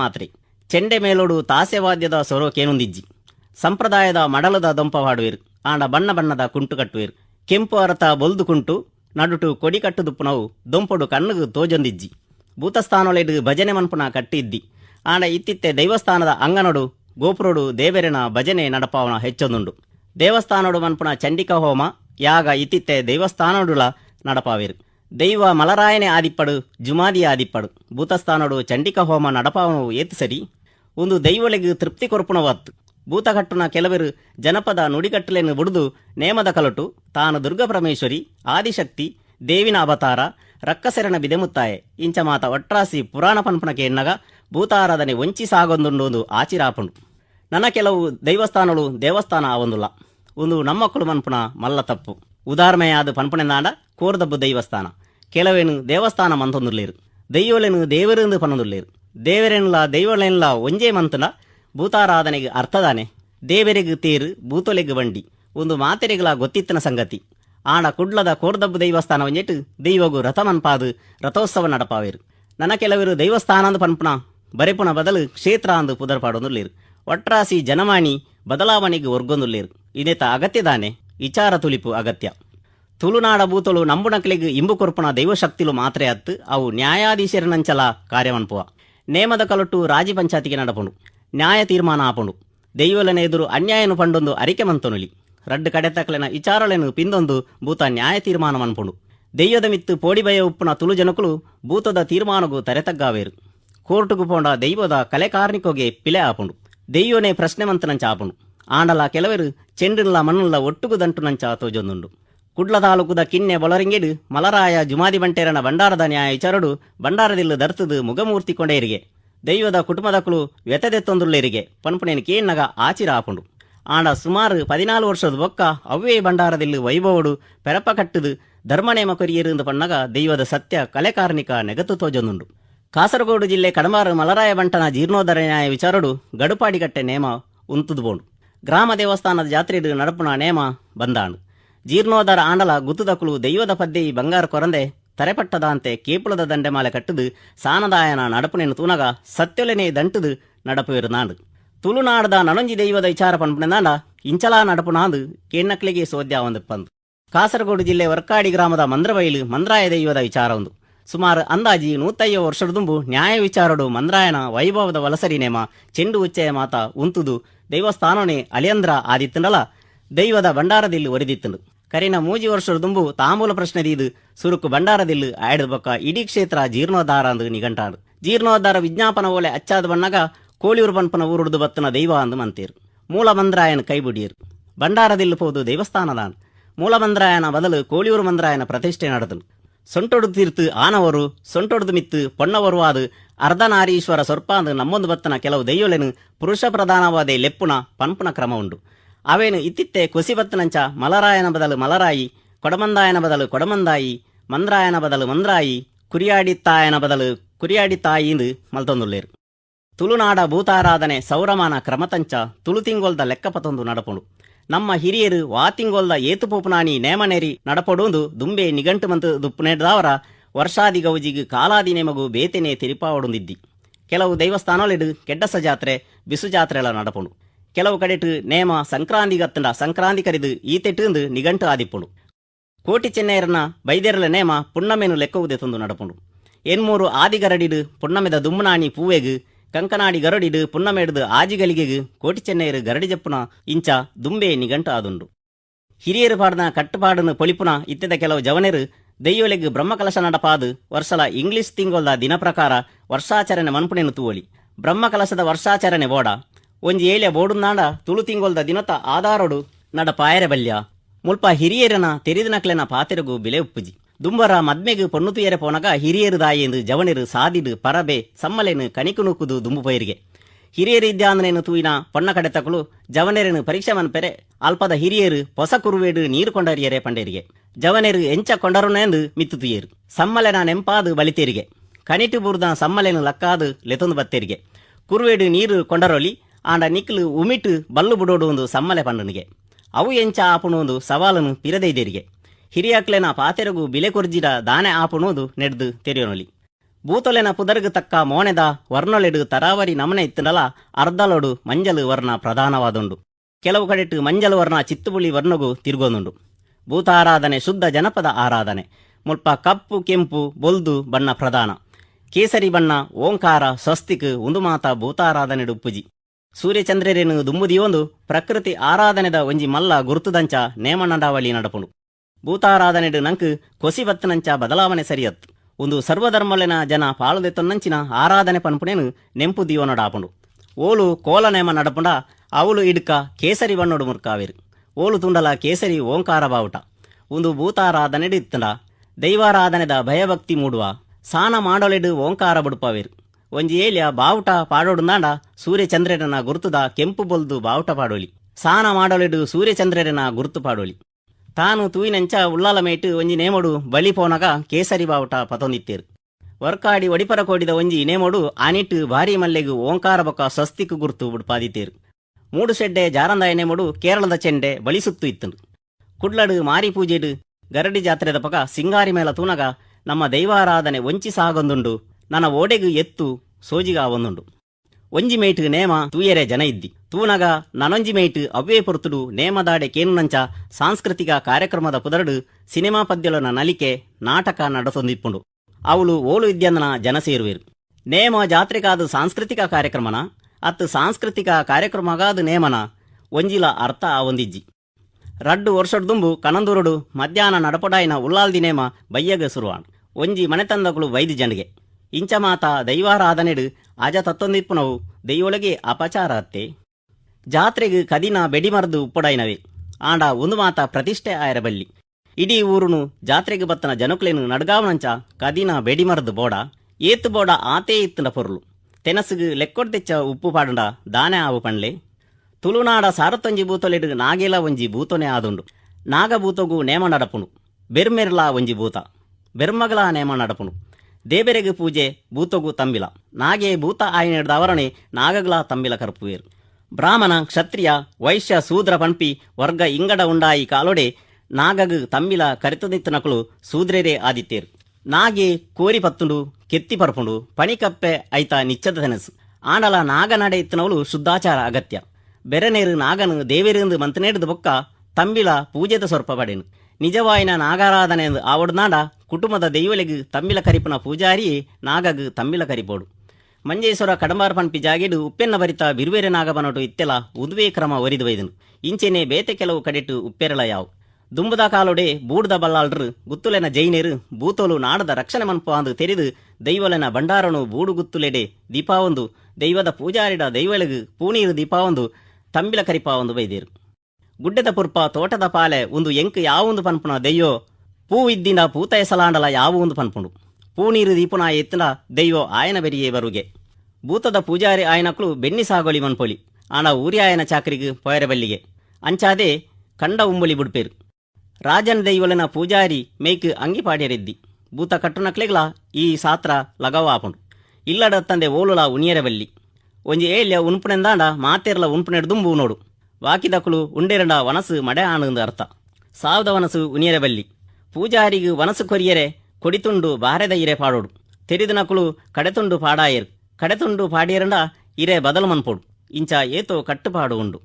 ಮಾತ್ರೆ. ಚೆಂಡೆ ಮೇಲೋಡು ತಾಸೆವಾದ್ಯದ ಸೊರೋಕೇನುಂದಿಜ್ಜಿ ಸಂಪ್ರದಾಯದ ಮಡಲದ ದೊಂಪ ಹಾಡುವಿರು. ಆಂಡ ಬಣ್ಣ ಬಣ್ಣದ ಕುಂಟು ಕಟ್ಟುವಿರು. ಕೆಂಪು ಅರತ ಬೊಲ್ದು ಕುಂಟು, ನಡುಟು ಕೊಡಿ ಕಟ್ಟುದುಪ್ಪುನವು ದೊಂಪೊಡು ಕಣ್ಣುಗು ತೋಜೊಂದಿಜ್ಜಿ. ಭೂತಸ್ಥಾನೊಳೆಡು ಭಜನೆ ಮನ್ಪುನ ಕಟ್ಟಿದ್ದಿ. ಆಂಡ ಇತ್ತಿತ್ತೆ ದೈವಸ್ಥಾನದ ಅಂಗನೊಡು, ಗೋಪುರೊಡು ದೇವೆರೆನ ಭಜನೆ ನಡಪಾವನ ಹೆಚ್ಚೊಂದುಂಡು. ದೇವಸ್ಥಾನೊಡು ಮನ್ಪುನ ಚಂಡಿಕಾ ಹೋಮ ಯಾಗ ಇತ್ತಿತ್ತೆ ದೈವಸ್ಥಾನಡುಲ ನಡಪಾವಿರು. ದೈವ ಮಲರಾಯನೆ ಆದಿಪ್ಪಡು ಜುಮಾದಿ ಆದಿಪ್ಪಡು ಭೂತಸ್ಥಾನಡು ಚಂಡಿಕಾ ಹೋಮ ನಡಪಾವನವು ಏತು ಸರಿ ಒಂದು ದೈವಳಿಗೆ ತೃಪ್ತಿ ಕೊರ್ಪುಣವತ್ತು ಭೂತಕಟ್ಟುನ ಕೆಲವರು ಜನಪದ ನುಡಿಗಟ್ಟಲೆಯನ್ನು ಬುಡಿದು ನೇಮದ ಕಲಟು ತಾನು ದುರ್ಗಪರಮೇಶ್ವರಿ ಆದಿಶಕ್ತಿ ದೇವಿನ ಅವತಾರ ರಕ್ಕಸೆರನ ಬಿದೆಮುತ್ತಾಯೆ ಇಂಚ ಮಾತ ಒಟ್ರಾಸಿ ಪುರಾಣ ಪನ್ಪುನಕ್ಕೆ ಎನ್ನಗ ಭೂತಾರಾಧನೆ ವಂಚಿ ಸಾಗೊಂದುಂಡು ಒಂದು ಆಚಿರಾಪುಂಡು ನನ್ನ ಕೆಲವು ದೈವಸ್ಥಾನಗಳು ದೇವಸ್ಥಾನ ಆವೊಂದುಲ್ಲ ಒಂದು ನಮ್ಮಕ್ಕಳು ಮನ್ಪುನ ಮಲ್ಲ ತಪ್ಪು ಉದಾಹರಣೆಯಾದ ಪನ್ಪುಣೆಂದಾಂಡ ಕೋರ್ದಬ್ಬು ದೈವಸ್ಥಾನ. ಕೆಲವೇನು ದೇವಸ್ಥಾನ ಮಂತೊಂದುಲ್ಲೇರು ದೈವಲೆನು ದೇವರೆಂದು ಪನೊಂದುಲ್ಲೇರು ದೇವರೆನ್ಲ ದೈವಲೆನ್ಲ ಒಂಜೇ ಮಂತನ ಭೂತಾರಾಧನೆಗೆ ಅರ್ಥದಾನೆ. ದೇವರಿಗೆ ತೇರು, ಭೂತೊಲೆಗೆ ಬಂಡಿ. ಒಂದು ಮಾತೆರೆಗಳ ಗೊತ್ತಿತ್ತಿನ ಸಂಗತಿ. ಆಣ ಕುಡ್ಲದ ಕೋರ್ದಬ್ಬು ದೈವಸ್ಥಾನ ಒಂಜೆಟ್ಟು ದೈವಗು ರಥ ಮನ್ಪಾದು ರಥೋತ್ಸವ ನಡಪಾವೇರು. ನನ್ನ ಕೆಲವರು ದೇವಸ್ಥಾನ ಅಂದು ಪನ್ಪುಣ, ಬರೆಪುಣ ಬದಲು ಕ್ಷೇತ್ರ ಅಂದು ಪುದರ್ಪಾಡೊಂದುಲ್ಲೇರು ಒಟ್ರಾಸಿ ಜನಮಾಣಿ ಬದಲಾವಣೆಗೆ ಒರ್ಗೊಂದುಲ್ಲೇರು ಇದೆತ ಅಗತ್ಯದಾನೆ. ವಿಚಾರ ತುಲಿಪು ಅಗತ್ಯ. ತುಳುನಾಡ ಭೂತಲು ನಂಬುಣಕ್ಲೆಗ್ ಇಂಬು ಕೊರ್ಪುನ ದೈವಶಕ್ತಿಲು ಮಾತ್ರೆ ಅತ್ತು, ಅವು ನ್ಯಾಯಾಧೀಶರನಂಚಲ ಕಾರ್ಯವನ್ಪುವ ನೇಮದ ಕಲೊಟ್ಟು ರಾಜಿ ಪಂಚಾಯತಿಗೆ ನಡಪುಂಡು. ನ್ಯಾಯ ತೀರ್ಮಾನ ಆಪುಂಡು. ದೈವಲನ ಎದುರು ಅನ್ಯಾಯನು ಪಂಡೊಂದು ಅರಿಕೆ ಮಂತೊನುಲಿ. ರಡ್ಡು ಕಡೆತಕ್ಲೆನ ವಿಚಾರಳೆನು ಪಿಂದೊಂದು ಭೂತ ನ್ಯಾಯ ತೀರ್ಮಾನ ಮನ್ಪುಂಡು ದೆಯ್ಯದ ಮಿತ್ತು ಪೋಡಿಬಯ ಉಪ್ಪುನ ತುಳು ಜನಕುಲು ಭೂತದ ತೀರ್ಮಾನಗು ತರೆತಗ್ಗಾವೇರು. ಕೋರ್ಟುಗು ಪೋಂಡ ದೈವದ ಕಲೆ ಕಾರ್ಮಿಕೋಗೆ ಪಿಲೆ ಆಪುಂಡು. ದೆಯ್ಯೋನೆ ಪ್ರಶ್ನೆ ಮಂತನಂಚ ಆಪುಂಡು. ಆಂಡಲ ಕೆಲವರು ಚೆಂಡಿಲ್ಲ ಮಣ್ಣುಲ್ಲ ಒಟ್ಟುಗು ದಂಟುನಂಚ ತೋಜೊಂದುಂಡು. ಕುಡ್ಲ ತಾಲೂಕುದ ಕಿನ್ನೆ ಬೊಳರಿಂಗೆಡು ಮಲರಾಯ ಜುಮಾದಿ ಬಂಟೇರನ ಭಂಡಾರದ ನ್ಯಾಯ ವಿಚಾರಡು ಬಂಡಾರದಿಲ್ಲು ದರ್ತದು ಮುಗಮೂರ್ತಿ ಕೊಂಡೇರಿಗೆ ದೈವದ ಕುಟುಂಬದಕ್ಕಳು ವ್ಯತದೆತ್ತೊಂದುಳ್ಳೇರಿಗೆ ಪನ್ಪುನೇನು ಕೇನ್ನಗ ಆಚಿರ ಆಪುಂಡು ಆಂಡ ಸುಮಾರು ಪದಿನಾಲು ವರ್ಷದ ಬೊಕ್ಕ ಅವ್ವೇ ಬಂಡಾರದಿಲ್ಲು ವೈಭವಡು ಪೆರಪ ಕಟ್ಟದು ಧರ್ಮನೇಮ ಕೊರಿಯರು ಪಣ್ಣಗ ದೈವದ ಸತ್ಯ ಕಲೆಕಾರ್ಣಿಕ ನೆಗತು ತೋಜೊಂದುಂಡು. ಕಾಸರಗೋಡು ಜಿಲ್ಲೆ ಕಡಮಾರು ಮಲರಾಯ ಬಂಟನ ಜೀರ್ಣೋದ್ಧಾರ ನ್ಯಾಯ ವಿಚಾರಡು ಗಡುಪಾಡಿಗಟ್ಟೆ ನೇಮ ಉಂತುದು ಬೋಂಡು. ಗ್ರಾಮ ದೇವಸ್ಥಾನದ ಜಾತ್ರೆಡು ನಡಪುನ ನೇಮ ಬಂದಾಣು. ಜೀರ್ಣೋದರ ಆಂಡಲ ಗುತ್ತುದಕುಲು ದೈವದ ಪದ್ದೆ ಈ ಬಂಗಾರ ಕೊರಂದೆ ತರೆಪಟ್ಟದಂತೆ ಕೇಪುಳದ ದಂಡೆಮಾಲೆ ಕಟ್ಟದು ಸಾನದಾಯನ ನಡಪುನೆನು ತೂನಗ ಸತ್ಯೊಲೆನೆ ದಂಟದು ನಡಪುವೆರು ನಾಡು. ತುಳುನಾಡದ ನಣೊಂಜಿ ದೈವದ ವಿಚಾರ ಪನ್ಪುನೆಂದಾಂಡ ಇಂಚಲಾ ನಡಪುನಾಂದು ಕೇನ್ನಕ್ಲೆಗೆ ಸೋದ್ಯ ಒಂದು ಪಂದು. ಕಾಸರಗೋಡು ಜಿಲ್ಲೆ ವರ್ಕಾಡಿ ಗ್ರಾಮದ ಮಂದ್ರಬೈಲು ಮಂದ್ರಾಯ ದೈವದ ವಿಚಾರ ಒಂದು. ಸುಮಾರು ಅಂದಾಜಿ ನೂತೈಯ ವರ್ಷದ ದುಂಬು ನ್ಯಾಯ ವಿಚಾರಡು ಮಂದ್ರಾಯನ ವೈಭವದ ವಲಸರಿ ನೇಮ ಚೆಂಡು ಉಚ್ಚಯ ಮಾತ ಉಂತುದು ದೈವಸ್ಥಾನನೆ ಅಲಿಯಂದ್ರ ಆದಿತ್ತನಲ ದೈವದ ಭಂಡಾರದಿಲ್ಲು ಒರಿದಿತ್ತನು ಕರಿನ ಮೂಜಿ ವರ್ಷದ ದುಂಬು ತಾಂಬೂಲ ಪ್ರಶ್ನೆ ದೀದು ಸುರುಕು ಭಂಡಾರದಿಲ್ಲು ಆಯ್ದ ಬೊಕ್ಕ ಇಡೀ ಕ್ಷೇತ್ರ ಜೀರ್ಣೋದ್ಧಾರ ಅಂದು ನಿಘಂಟಾಡು ಜೀರ್ಣೋದ್ಧಾರ ವಿಜ್ಞಾಪನ ಓಲೆ ಅಚ್ಚಾದ ಬಣ್ಣಗ ಕೋಳಿಯೂರು ಪನ್ಪನ ಊರುಡ್ದು ಬತ್ತನ ದೈವ ಅಂದು ಮಂತೇರು ಮೂಲ ಮಂದ್ರಾಯನ ಕೈಬುಡಿಯರು. ಭಂಡಾರದಿಲ್ಲು ಪೋದು ದೇವಸ್ಥಾನದಾನ್. ಮೂಲ ಮಂದ್ರಾಯನ ಬದಲು ಕೋಳಿಯೂರು ಮಂದ್ರಾಯನ ಪ್ರತಿಷ್ಠೆ ನಡೆದನು ಸೊಂಟೊಡು ತೀರ್ತು ಆನವರು, ಸೊಂಟೊಡ್ದು ಮಿತ್ತು ಪೊಣ್ಣವರುವಾದ ಅರ್ಧನಾರೀಶ್ವರ ಸೊರ್ಪಾಂದು ನಮ್ಮೊಂದು ಬತ್ತನ ಕೆಲವು ದೈವಲೆನು ಪುರುಷ ಪ್ರಧಾನವಾದ ಲೆಪ್ಪುನ ಪನ್ಪುನ ಕ್ರಮ ಉಂಡು ಅವೇನು ಇತ್ತಿತ್ತೆ ಕೊಸಿಬತ್ತನಂಚ ಮಲರಾಯನ ಬದಲು ಮಲರಾಯಿ, ಕೊಡಮಂದಾಯನ ಬದಲು ಕೊಡಮಂದಾಯಿ, ಮಂದ್ರಾಯನ ಬದಲು ಮಂದ್ರಾಯಿ, ಕುರಿಯಾಡಿತ್ತಾಯನ ಬದಲು ಕುರಿಯಾಡಿತ್ತಾಯಿ ಇಂದು ಮಲ್ತೊಂದುಲ್ಲೇರು. ತುಳುನಾಡ ಭೂತಾರಾಧನೆ ಸೌರಮಾನ ಕ್ರಮತಂಚ ತುಳು ತಿಂಗೊಲ್ದ ಲೆಕ್ಕಪತೊಂದು ನಡಪುಂಡು ನಮ್ಮ ಹಿರಿಯರು ವಾತಿಂಗೊಲ್ದ ಏತುಪೋಪುನಾನಿ ನೇಮನೇರಿ ನಡಪಡೋದು ದುಂಬೆ ನಿಘಂಟು ಮಂತು ದುಪ್ಪುನೆಡ್ದಾವರ ವರ್ಷಾದಿ ಗೌಜಿಗ್ ಕಾಲಾದಿ ನೇಮಗು ಬೇತೆನೆ ತಿರಿಪಾವಡೊಂದಿದ್ದಿ. ಕೆಲವು ದೇವಸ್ಥಾನಲಿಡು ಕೆಡ್ಡಸ ಜಾತ್ರೆ, ಬಿಸು ಜಾತ್ರೆಲ ನಡಪುಂಡು. ಕೆಲವು ಕಡೆಟು ನೇಮ ಸಂಕ್ರಾಂತಿಗತ್ತಂಡ ಸಂಕ್ರಾಂತಿ ಕರಿದು ಈತೆಟ್ಟು ನಿಘಂಟು ಆದಿಪ್ಪುಂಡು. ಕೋಟಿ ಚೆನ್ನೈರನ ಬೈದೆರಲ ನೇಮ ಪುಣ್ಣಮೆನು ಲೆಕ್ಕವುದೆ ತಂದು ನಡಪುಂಡು. ಎನ್ಮೂರು ಆದಿಗರಡಿಡು ಪುಣ್ಣಮೆದ ದುಮ್ಮನಾಣಿ ಪೂವೆಗು ಕಂಕನಾಡಿ ಗರಡಿಡು ಆಜಿಗಲಿಗೆಗು ಕೋಟಿ ಚೆನ್ನೈರು ಗರಡಿ ಜಪ್ಪುನ ಇಂಚ ದುಂಬೆ ನಿಘಂಟು ಆದುಂಡು. ಹಿರಿಯರು ಪಾಡಿನ ಕಟ್ಟುಪಾಡನ್ನು ಪೊಳಿಪುನ ಇತ್ತಿದ ಕೆಲವು ಜವನೆರು ದೈವಲೆಗ್ ಬ್ರಹ್ಮಕಲಶ ನಡಪಾದು ವರ್ಷಲ ಇಂಗ್ಲಿಷ್ ತಿಂಗೊಲ್ದ ದಿನ ಪ್ರಕಾರ ವರ್ಷಾಚರಣೆ ಮನ್ಪುಣೆನು ತೂವಳಿ. ಬ್ರಹ್ಮಕಲಶದ ವರ್ಷಾಚರಣೆ ಬೋಡ. ಒಂಜಿ ಏಳೆ ಬೋಡುನಾಂಡ ತುಳು ತಿಂಗೊಲ್ದ ದಿನತ ಆಧಾರೊಡು ನಡ ಪಾಯರೆ ಬಲ್ಯ. ಮುಲ್ಪ ಹಿರಿಯರನ ತೆರಿದಿನಕ್ಲೆನ ಪಾತೆರಗು ಬೆಲೆ ಉಪ್ಪುಜಿ. ಮದ್ಮೆಗೆ ಪೊಣ್ಣು ತುಯರೆ ಪೋನಗ ಹಿರಿಯರು ದಾಯೆಂದು ಜವನಿರು ಸಾದಿಡು ಪರಬೆ ಸಮ್ಮಲೆನು ಕಣಿಕು ನೂಕುದು ದುಂಬು ಪೈರಿಗೆ. ಹಿರಿಯರು ಇದ್ಯಾಂದನೇನು ತೂಯಿನ ಪೊಣ್ಣ ಕಡೆತಕಲು ಜವನೆರನು ಪರೀಕ್ಷೆ ಮನ್ಪೆರೆ ಅಲ್ಪದ ಹಿರಿಯರು ಹೊಸ ಕುರುವೇಡು ನೀರು ಕೊಂಡರಿಯರೆ ಪಂಡೇರಿಗೆ. ಜವನೆರು ಎಂಚ ಕೊಂಡರುನೆಂದು ಮಿತ್ತು ತುಯೇರು. ಸಮ್ಮಲೆನ ನೆಂಪಾದು ಬಲಿತೇರಿಗೆ. ಕಣಿಟು ಬುರ್ದ ಸಮ್ಮಲೆನು ಲಕ್ಕಾದು ಲೆತೊಂದು ಬತ್ತೇರಿಗೆ. ಕುರುವೇಡು ನೀರು ಕೊಂಡರೊಲಿ ಆಂಡ ನಿಕ್ಲು ಉಮಿಟು ಬಲ್ಲು ಬುಡೋಡು ಒಂದು ಸಮ್ಮಲೆ ಪಂಡನಿಗೆ. ಅವು ಎಂಚ ಆಪುಣೋದು ಸವಾಲನ್ನು ಪಿರದೈದೇರಿಗೆ ಹಿರಿಯಕ್ಲೆನ ಪಾತೆರಗು ಬಿಲೆ ಕೊರ್ಜಿರ ದಾನೆ ಆಪುಣೋದು ನೆಡ್ದು ತೆರೆಯೋನೊಲಿ. ಬೂತೊಲೆನ ಪುದರ್ಗು ತಕ್ಕ ಮೋನೆದ ವರ್ಣೊಲೆಡು ತರಾವರಿ ನಮನೆ ಇತ್ತನಲ ಅರ್ಧಲೊಡು ಮಂಜಲು ವರ್ಣ ಪ್ರಧಾನವಾದುಂಡು. ಕೆಲವು ಕಡೆಟ್ಟು ಮಂಜಲು ವರ್ಣ ಚಿತ್ತುಬುಳಿ ವರ್ಣಗೂ ಭೂತ ಭೂತಾರಾಧನೆ ಶುದ್ಧ ಜನಪದ ಆರಾಧನೆ. ಮುಲ್ಪ ಕಪ್ಪು, ಕೆಂಪು, ಬೊಲ್ದು ಬಣ್ಣ ಪ್ರಧಾನ. ಕೇಸರಿ ಬಣ್ಣ, ಓಂಕಾರ, ಸ್ವಸ್ತಿಕ್, ಉಂದುಮಾತ ಭೂತಾರಾಧನೆಡು ಉಪ್ಪುಜಿ. ಸೂರ್ಯಚಂದ್ರರೇನು ದುಂಬುದಿಯೊಂದು ಪ್ರಕೃತಿ ಆರಾಧನೆದ ಒಂಜಿ ಮಲ್ಲ ಗುರುತುದಂಚ ನೇಮನಡಾವಳಿ ನಡಪುಂಡು ಭೂತಾರಾಧನೆಡು ನಂಕ್ ಕೊಸಿಬತ್ತನಂಚ ಬದಲಾವಣೆ ಸರಿಯತ್ತು. ಒಂದು ಸರ್ವಧರ್ಮಲೆನ ಜನ ಪಾಳುದೆತ್ತೊನ್ನಂಚಿನ ಆರಾಧನೆ ಪನ್ಪುಣೇನು ನೆಂಪು ದಿಯೋನಡಾಪುಂಡು ಓಲು ಕೋಲನೇಮ ನಡಪುಂಡ ಅವಳು ಇಡ್ಕ ಕೇಸರಿ ಬಣ್ಣೊಡು ಮುರ್ಕಾವೇರು. ಓಲು ತುಂಡಲ ಕೇಸರಿ ಓಂಕಾರ ಬಾವುಟ. ಒಂದು ಭೂತಾರಾಧನೆಡು ಇತ್ತಂಡ, ದೈವಾರಾಧನೆದ ಭಯಭಕ್ತಿ ಮೂಡುವ, ಸಾನ ಮಾಡೊಳೆಡು ಓಂಕಾರ ಬುಡುಪವೇರು. ಒಂಜಿ ಏಲಿಯ ಬಾವುಟ ಪಾಡೋಡುಂದಾಂಡ, ಸೂರ್ಯಚಂದ್ರನ ಗುರುತುದ ಕೆಂಪು ಬೊಲ್ದು ಬಾವುಟ ಪಾಡೋಳಿ ಸಾನ ಮಾಡೊಲೆಡು ಸೂರ್ಯಚಂದ್ರನ ಗುರುತು ಪಾಡೋಲಿ. ತಾನು ತೂಯಿನಂಚ ಉಳ್ಳಾಲ ಮೇಟು ಒಂಜಿ ನೇಮಡು ಬಳಿ ಪೋನಗ ಕೇಸರಿ ಬಾವುಟ ಪತೊಂದಿತ್ತೇರು. ವರ್ಕಾಡಿ ಒಡಿಪರ ಕೋಡಿದ ಒಂಜಿ ನೇಮಡು ಆನಿಟ್ಟು ಭಾರಿ ಮಲ್ಲೆಗು ಓಂಕಾರ ಬೊಕ್ಕ ಸ್ವಸ್ತಿಕ್ಕು ಗುರುತು ಬುಡ್ಪಾದಿತ್ತೇರು ಮೂಡು ಶೆಡ್ಡೆ ಜಾರಂದಾಯ ನೇಮಡು ಕೇರಳದ ಚೆಂಡೆ ಬಲಿಸುತ್ತು ಇತ್ತನು ಕುಡ್ಲಡು ಮಾರಿ ಪೂಜೆಡು ಗರಡಿ ಜಾತ್ರೆದ ಪಕ ಸಿಂಗಾರಿ ಮೇಲ ತೂನಗ ನಮ್ಮ ದೈವಾರಾಧನೆ ಒಂಚಿ ಸಾಗೊಂದುಂಡು, ನನ್ನ ಓಡೆಗು ಎತ್ತು ಸೋಜಿಗ ಒಂದುಂಡು ಒಂಜಿ ಮೇಟ್ ನೇಮ ತೂಯರೆ ಜನ ಇದ್ದಿ. ತೂನಗ ನನೊಂಜಿ ಮೇಟ್ ಅವ್ವೇ ಪೊರ್ತುಡು ನೇಮದಾಡೆ ಕೇನುನಂಚ ಸಾಂಸ್ಕೃತಿಕ ಕಾರ್ಯಕ್ರಮದ ಪುದರಡು ಸಿನಿಮಾ ಪದ್ಯಲನ ನಲಿಕೆ ನಾಟಕ ನಡತೊಂದಿಪ್ಪುಂಡು ಅವಳು ಓಲು ಇದ್ಯಂದನ ಜನ ಸೇರುವೆರು. ನೇಮ ಜಾತ್ರೆಗಾದು ಸಾಂಸ್ಕೃತಿಕ ಕಾರ್ಯಕ್ರಮನ ಅತ್ತು ಸಾಂಸ್ಕೃತಿಕ ಕಾರ್ಯಕ್ರಮಗಾದು ನೇಮನ ಒಂಜಿಲ ಅರ್ಥ ಒಂದಿಜ್ಜಿ ರಡ್ಡು ವರ್ಷಡ್ದುಂಬು ಕನಂದೂರುಡು ಮಧ್ಯಾಹ್ನ ನಡಪಡಾಯಿನ ಉಲ್ಲಾಲ್ದಿ ನೇಮ ಬಯ್ಯಗ ಸುರುವಾಣ. ಒಂಜಿ ಮನೆತಂದಗಳು ವೈದ್ಯ ಜನಗೆ. ಇಂಚ ಮಾತ ದೈವಾರಾಧನೆಡು ಅಜ ತತ್ತೊಂದಿಪ್ಪುನವು ದೈವೊಳಗೆ ಅಪಚಾರ ಅತ್ತೆ ಜಾತ್ರೆಗ್ ಕದಿನ ಬೆಡಿಮರ್ದು ಉಪ್ಪಡಾಯಿನವೆ ಆಂಡ ಒಂದು ಮಾತ ಪ್ರತಿಷ್ಠೆ ಆಯರ ಬಲ್ಲಿ ಇಡೀ ಊರುನು ಜಾತ್ರೆಗೆ ಬತ್ತನ ಜನಕುಲೇನು ನಡ್ಗಾವನಂಚ ಕದಿನ ಬೆಡಿಮರ್ದು ಬೋಡ ಏತು ಬೋಡ ಆತೇ ಇತ್ತನ ಪೊರ್ಲು ತೆನಸುಗು ಲೆಕ್ಕೊಡ್ ತೆಚ್ಚ ಉಪ್ಪು ಪಾಡುಂಡ ದಾನೆ ಆವು ಪಣ್ಲೆ ತುಳುನಾಡ ಸಾರತ್ತೊಂಜಿ ಬೂತೊಲೆಡು ನಾಗೇಲ ಒಂಜಿ ಬೂತೊನೆ ಆದುಂಡು ನಾಗಭೂತಗೂ ನೇಮ ನಡಪುನು ಬೆರ್ಮೆರ್ಲಾ ಒಂಜಿ ಭೂತ ಬೆರ್ಮಗಲ ನೇಮ ನಡಪುನು ದೇಬೆರೆಗು ಪೂಜೆ, ಭೂತಗು ತಂಬಿಲ. ನಾಗೆ ಭೂತ ಆಯ್ನೆಡ್ದ ಅವರಣೆ ನಾಗಗ್ಲ ತಂಬಿಲ ಕರ್ಪುವೇರು ಬ್ರಾಹ್ಮಣ, ಕ್ಷತ್ರಿಯ, ವೈಶ್ಯ ಸೂದ್ರ ಪಂಪಿ, ವರ್ಗ, ಇಂಗಡ ಉಂಡಾಯಿ ಕಾಲೊಡೆ, ನಾಗಗ್ ತಮ್ಮಿಲ ಕರೆತುದಿತ್ತನಕಲು ಸೂದ್ರೆರೆ ಆದಿತ್ತೇರು ನಾಗೆ ಕೋರಿ ಪತ್ತುಂಡು, ಕೆತ್ತಿ ಪರ್ಪುಂಡು, ಪಣಿಕಪ್ಪೆ ಐತ ನಿಚ್ಚದ ತೆನಸು ಆಂಡಲ ನಾಗ ನಡೆ ಇತ್ತನವಳು ಶುದ್ಧಾಚಾರ ಅಗತ್ಯ. ಬೆರನೇರು ನಾಗನು ದೇವೇರಿಂದು ಮಂತನೇಡದ ಬೊಕ್ಕ ತಂಬಿಲ ಪೂಜೆದ ಸ್ವರ್ಪ ಪಡೆನು. ನಿಜವಾಯಿನ ನಾಗಾರಾಧನೆ ಆವಡ್ನಾಡ ಕುಟುಂಬದ ದೈವಲೆಗು ತಂಬಿಲ ಕರಿಪುನ ಪೂಜಾರಿ ನಾಗಗ್ ತಂಬಿಲ ಕರಿಪೋಡು. ಮಂಜೇಶ್ವರ ಕಡಂಬಾರ ಪಂಪಿ ಜಾಗಿಡು ಉಪ್ಪೆನ್ನ ಭರಿತ ಬಿರುವೆರೆ ನಾಗಬನಟು ಇತ್ತೆಲ ಉದ್ವೇ ಕ್ರಮ ಒರಿದು ವೈದನು ಇಂಚೆನೆ ಬೇತೆ ಕೆಲವು ಕಡೆಟು ಉಪ್ಪೆರಳ ಯಾವು. ದುಂಬುದ ಕಾಲೊಡೆ ಬೂಡ್ದ ಬಲ್ಲಾಳ್ರು ಗುತ್ತುಲೆನ ಜೈನೇರು ಬೂತೋಲು ನಾಡದ ರಕ್ಷಣೆ ಮನ್ಪಾಂದು ತೆರೆದು ದೈವಲೆನ ಭಂಡಾರನು ಬೂಡು ಗುತ್ತುಲೆಡೆ ದೀಪಾವೊಂದು ದೈವದ ಪೂಜಾರಿಡ ದೈವಲಗು ಪೂನೀರು ದೀಪಾವೊಂದು ತಂಬಿಲ ಕರಿಪಾವೊಂದು ಬೈದೇರು ಗುಡ್ಡೆದ ಪುರ್ಪ, ತೋಟದ ಪಾಲೆ, ಒಂದು ಎಂಕ್ ಯಾವೊಂದು ಪನ್ಪುನ ದೆಯ್ಯೋ, ಪೂ ಇದ್ದಿನ ಪೂತ ಎಸಲಾಂಡಲ ಯಾವೊಂದು ಪನ್ಪುಂಡು. ಪೂನೀರು ದೀಪುನ ಎತ್ತಿನ ದೆಯ್ಯೋ ಆಯನ ಬೆರಿಯೇ ಬರುಗೆ. ಭೂತದ ಪೂಜಾರಿ ಆಯನಕ್ಕಳು ಬೆನ್ನಿ ಸಾಗೊಳಿ ಮನ್ಪೊಲಿ, ಆನ ಊರಿ ಆಯನ ಚಾಕರಿಗೆ ಪೊಯರ ಬಲ್ಲಿಗೆ. ಅಂಚಾದೆ ಕಂಡ ಉಂಬುಲಿ ಬುಡ್ಪೇರು. ರಾಜನ ದೈವಲನ ಪೂಜಾರಿ ಮೇಕ್ ಅಂಗಿ ಪಾಡ್ಯರೆದ್ದಿ. ಭೂತ ಕಟ್ಟುನಕ್ಲೆಗ್ಲ ಈ ಸಾತ್ರ ಲಗವಾಪುಂಡು ಇಲ್ಲಡ ತಂದೆ ಓಲುಲ ಉಣಿಯರಬಲ್ಲಿ ಒಂಜಿ ಏಳ್ಯ ಉನ್ಪುನೆಂದಾಂಡ ಮಾತೆರ್ಲ ಉನ್ಪುನೆಡ್ ದುಂಬು ನೋಡು. ವಾಕಿದಕುಲು ಉಂಡೆರಡ ವನಸು ಮಡೆ ಆನಂದು ಅರ್ಥ. ಸಾವದ ವನಸು ಉನಿಯರೆ ಬಲ್ಲಿ ಪೂಜಾರಿಗು ವನಸು ಕೊರಿಯರೆ, ಕೊಡಿತುಂಡು ಬಾರೆದ ಇರೆ ಪಾಡೋಡು. ತೆರಿದ ನಕುಲು ಕಡೆತುಂಡು ಪಾಡಾಯರು. ಕಡೆತುಂಡು ಪಾಡಿಯರಂಡ ಇರೆ ಬದಲು ಮನ್ಪೋಡು. ಇಂಚ ಏತೋ ಕಟ್ಟುಪಾಡು ಉಂಡು.